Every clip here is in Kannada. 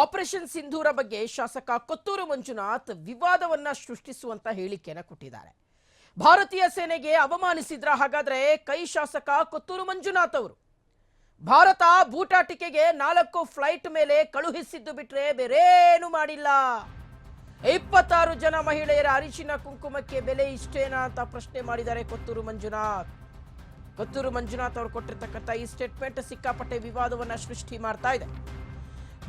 ಆಪರೇಷನ್ ಸಿಂಧೂರ ಬಗ್ಗೆ ಶಾಸಕ ಕೊತ್ತೂರು ಮಂಜುನಾಥ್ ವಿವಾದವನ್ನ ಸೃಷ್ಟಿಸುವಂತ ಹೇಳಿಕೆನ ಕೊಟ್ಟಿದ್ದಾರೆ. ಭಾರತೀಯ ಸೇನೆಗೆ ಅವಮಾನಿಸಿದ್ರ ಹಾಗಾದ್ರೆ ಕೈ ಶಾಸಕ ಕೊತ್ತೂರು ಮಂಜುನಾಥ್ ಅವರು. ಭಾರತ ಬೂಟಾಟಿಕೆಗೆ ನಾಲ್ಕು ಫ್ಲೈಟ್ ಮೇಲೆ ಕಳುಹಿಸಿದ್ದು ಬಿಟ್ರೆ ಬೇರೇನು ಮಾಡಿಲ್ಲ. ಇಪ್ಪತ್ತಾರು ಜನ ಮಹಿಳೆಯರ ಅರಿಶಿನ ಕುಂಕುಮಕ್ಕೆ ಬೆಲೆ ಇಷ್ಟೇನಾ ಅಂತ ಪ್ರಶ್ನೆ ಮಾಡಿದ್ದಾರೆ ಕೊತ್ತೂರು ಮಂಜುನಾಥ್. ಕೊತ್ತೂರು ಮಂಜುನಾಥ್ ಅವರು ಕೊಟ್ಟಿರ್ತಕ್ಕಂಥ ಈ ಸ್ಟೇಟ್ಮೆಂಟ್ ಸಿಕ್ಕಾಪಟ್ಟೆ ವಿವಾದವನ್ನ ಸೃಷ್ಟಿ ಮಾಡ್ತಾ ಇದೆ.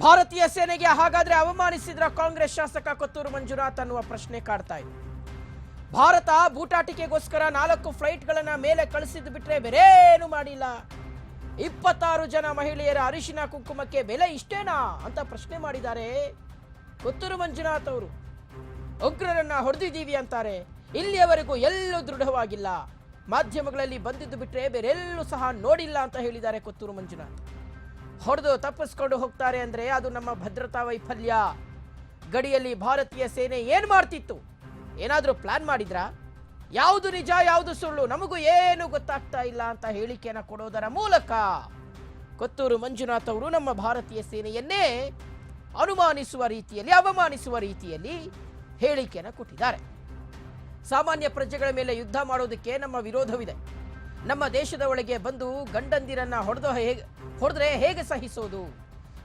ಭಾರತೀಯ ಸೇನೆಗೆ ಹಾಗಾದ್ರೆ ಅವಮಾನಿಸಿದ್ರ ಕಾಂಗ್ರೆಸ್ ಶಾಸಕ ಕೊತ್ತೂರು ಮಂಜುನಾಥ್ ಅನ್ನುವ ಪ್ರಶ್ನೆ ಕಾಡ್ತಾ ಇದೆ. ಭಾರತ ಬೂಟಾಟಿಕೆಗೋಸ್ಕರ ನಾಲ್ಕು ಫ್ಲೈಟ್ಗಳನ್ನ ಮೇಲೆ ಕಳಿಸಿದ್ದು ಬಿಟ್ರೆ ಬೇರೇನು ಮಾಡಿಲ್ಲ. ಇಪ್ಪತ್ತಾರು ಜನ ಮಹಿಳೆಯರ ಅರಿಶಿನ ಕುಂಕುಮಕ್ಕೆ ಬೆಲೆ ಇಷ್ಟೇನಾ ಅಂತ ಪ್ರಶ್ನೆ ಮಾಡಿದ್ದಾರೆ ಕೊತ್ತೂರು ಮಂಜುನಾಥ್ ಅವರು. ಉಗ್ರರನ್ನ ಹೊಡೆದಿದ್ದೀವಿ ಅಂತಾರೆ. ಇಲ್ಲಿಯವರೆಗೂ ಎಲ್ಲೂ ದೃಢವಾಗಿಲ್ಲ. ಮಾಧ್ಯಮಗಳಲ್ಲಿ ಬಂದಿದ್ದು ಬಿಟ್ರೆ ಬೇರೆಲ್ಲೂ ಸಹ ನೋಡಿಲ್ಲ ಅಂತ ಹೇಳಿದ್ದಾರೆ ಕೊತ್ತೂರು ಮಂಜುನಾಥ್. ಹೊಡೆದು ತಪ್ಪಿಸ್ಕೊಂಡು ಹೋಗ್ತಾರೆ ಅಂದ್ರೆ ಅದು ನಮ್ಮ ಭದ್ರತಾ ವೈಫಲ್ಯ. ಗಡಿಯಲ್ಲಿ ಭಾರತೀಯ ಸೇನೆ ಏನು ಮಾಡ್ತಿತ್ತು? ಏನಾದರೂ ಪ್ಲಾನ್ ಮಾಡಿದ್ರಾ? ಯಾವುದು ನಿಜ, ಯಾವುದು ಸುಳ್ಳು, ನಮಗೂ ಏನು ಗೊತ್ತಾಗ್ತಾ ಇಲ್ಲ ಅಂತ ಹೇಳಿಕೆಯನ್ನು ಕೊಡೋದರ ಮೂಲಕ ಕೊತ್ತೂರು ಮಂಜುನಾಥ್ ಅವರು ನಮ್ಮ ಭಾರತೀಯ ಸೇನೆಯನ್ನೇ ಅನುಮಾನಿಸುವ ರೀತಿಯಲ್ಲಿ, ಅವಮಾನಿಸುವ ರೀತಿಯಲ್ಲಿ ಹೇಳಿಕೆಯನ್ನು ಕೊಟ್ಟಿದ್ದಾರೆ. ಸಾಮಾನ್ಯ ಪ್ರಜೆಗಳ ಮೇಲೆ ಯುದ್ಧ ಮಾಡೋದಕ್ಕೆ ನಮ್ಮ ವಿರೋಧವಿದೆ. ನಮ್ಮ ದೇಶದ ಒಳಗೆ ಬಂದು ಗಂಡಂದಿರನ್ನ ಹೊಡೆದು ಹೇಗೆ, ಹೊಡೆದ್ರೆ ಹೇಗೆ ಸಹಿಸೋದು?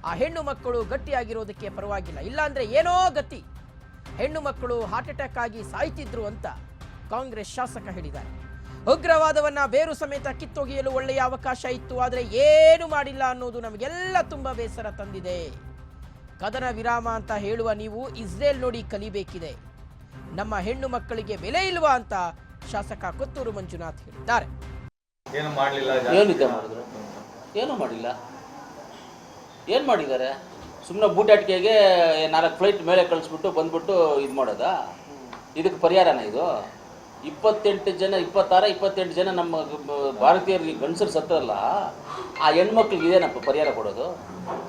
ಆ ಹೆಣ್ಣು ಮಕ್ಕಳು ಗಟ್ಟಿಯಾಗಿರೋದಕ್ಕೆ ಪರವಾಗಿಲ್ಲ. ಇಲ್ಲಾಂದ್ರೆ ಏನೋ ಗತಿ. ಹೆಣ್ಣು ಮಕ್ಕಳು ಹಾರ್ಟ್ ಅಟ್ಯಾಕ್ ಆಗಿ ಸಾಯ್ತಿದ್ರು ಅಂತ ಕಾಂಗ್ರೆಸ್ ಶಾಸಕ ಹೇಳಿದ್ದಾರೆ. ಉಗ್ರವಾದವನ್ನ ಬೇರು ಸಮೇತ ಕಿತ್ತೊಗೆಯಲು ಒಳ್ಳೆಯ ಅವಕಾಶ ಇತ್ತು, ಆದರೆ ಏನು ಮಾಡಿಲ್ಲ ಅನ್ನೋದು ನಮಗೆಲ್ಲ ತುಂಬಾ ಬೇಸರ ತಂದಿದೆ. ಕದನ ವಿರಾಮ ಅಂತ ಹೇಳುವ ನೀವು ಇಸ್ರೇಲ್ ನೋಡಿ ಕಲಿಬೇಕಿದೆ. ನಮ್ಮ ಹೆಣ್ಣು ಮಕ್ಕಳಿಗೆ ಬೆಲೆ ಇಲ್ವಾ ಅಂತ ಶಾಸಕ ಕೊತ್ತೂರು ಮಂಜುನಾಥ್ ಹೇಳಿದ್ದಾರೆ. ಏನು ಮಾಡಲಿಲ್ಲ ಏನಿದೆ ಮಾಡಿದ್ರು? ಏನೂ ಮಾಡಿಲ್ಲ? ಏನು ಮಾಡಿದ್ದಾರೆ? ಸುಮ್ಮನೆ ಬೂಟಾಟಿಕೆಗೆ ನಾಲ್ಕು ಫ್ಲೈಟ್ ಮೇಲೆ ಕಳಿಸ್ಬಿಟ್ಟು ಬಂದ್ಬಿಟ್ಟು ಇದು ಮಾಡೋದಾ? ಇದಕ್ಕೆ ಪರಿಹಾರನ ಇದು? ಇಪ್ಪತ್ತೆಂಟು ಜನ ಇಪ್ಪತ್ತಾರ ಇಪ್ಪತ್ತೆಂಟು ಜನ ನಮ್ಮ ಭಾರತೀಯರಿಗೆ ಗಂಡಸರು ಸತ್ತರಲ್ಲ ಆ ಹೆಣ್ಮಕ್ಳಿಗೆ ಇದೇನಪ್ಪ ಪರಿಹಾರ ಕೊಡೋದು?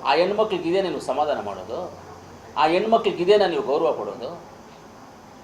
ಆ ಹೆಣ್ಮಕ್ಳಿಗೆ ಇದೇನೇ ನೀವು ಸಮಾಧಾನ ಮಾಡೋದು? ಆ ಹೆಣ್ಮಕ್ಳಿಗೆ ಇದೇನ ನೀವು ಗೌರವ ಕೊಡೋದು?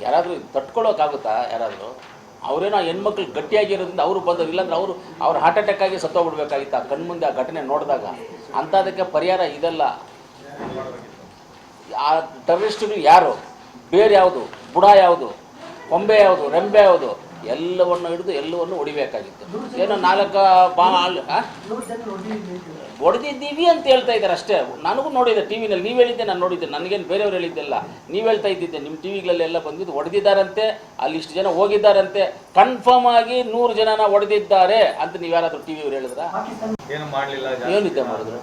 ಯಾರಾದರೂ ತಟ್ಕೊಳ್ಳೋಕ್ಕಾಗುತ್ತಾ ಯಾರಾದರೂ? ಅವರೇನೋ ಹೆಣ್ಮಕ್ಳು ಗಟ್ಟಿಯಾಗಿರೋದ್ರಿಂದ ಅವರು ಬಂದರು ಇಲ್ಲಾಂದ್ರೆ ಅವರು ಅವ್ರ ಹಾರ್ಟ್ ಅಟ್ಯಾಕ್ ಆಗಿ ಸತ್ತೋಗ್ಬಿಡ್ಬೇಕಾಗಿತ್ತು ಆ ಕಣ್ಮುಂದೆ ಆ ಘಟನೆ ನೋಡಿದಾಗ. ಅಂಥದಕ್ಕೆ ಪರಿಹಾರ ಇದೆಲ್ಲ. ಆ ಟೆರರಿಸ್ಟ್ಗಳು ಯಾರು? ಬೇರೆ ಯಾವುದು? ಬುಡ ಯಾವುದು? ಕೊಂಬೆ ಯಾವುದು? ರೆಂಬೆ ಯಾವುದು? ಎಲ್ಲವನ್ನು ಹಿಡಿದು ಎಲ್ಲವನ್ನು ಹೊಡಿಬೇಕಾಗಿತ್ತು. ಏನೋ ನಾಲ್ಕು ಬಾ? ಹೊಡೆದಿದ್ದೀವಿ ಅಂತ ಹೇಳ್ತಾ ಇದ್ದಾರೆ ಅಷ್ಟೇ. ನನಗೂ ನೋಡಿದೆ ಟಿ ವಿನಲ್ಲಿ ನೀವು ಹೇಳಿದ್ದೆ ನಾನು ನೋಡಿದ್ದೆ. ನನಗೇನು ಬೇರೆಯವ್ರು ಹೇಳಿದ್ದೆಲ್ಲ. ನೀವು ಹೇಳ್ತಾ ಇದ್ದಿದ್ದೆ ನಿಮ್ಮ ಟಿ ವಿಗಳಲ್ಲೆಲ್ಲ ಬಂದಿದ್ದು ಹೊಡೆದಿದ್ದಾರಂತೆ ಅಲ್ಲಿ ಇಷ್ಟು ಜನ ಹೋಗಿದ್ದಾರಂತೆ. ಕನ್ಫರ್ಮ್ ಆಗಿ ನೂರು ಜನನ ಹೊಡೆದಿದ್ದಾರೆ ಅಂತ ನೀವು ಯಾರಾದರೂ ಟಿ ವಿಯವ್ರು ಹೇಳಿದ್ರಾ? ಏನು ಮಾಡಲಿಲ್ಲ ಏನಿದ್ದೆ ಮಾಡಿದ್ರು?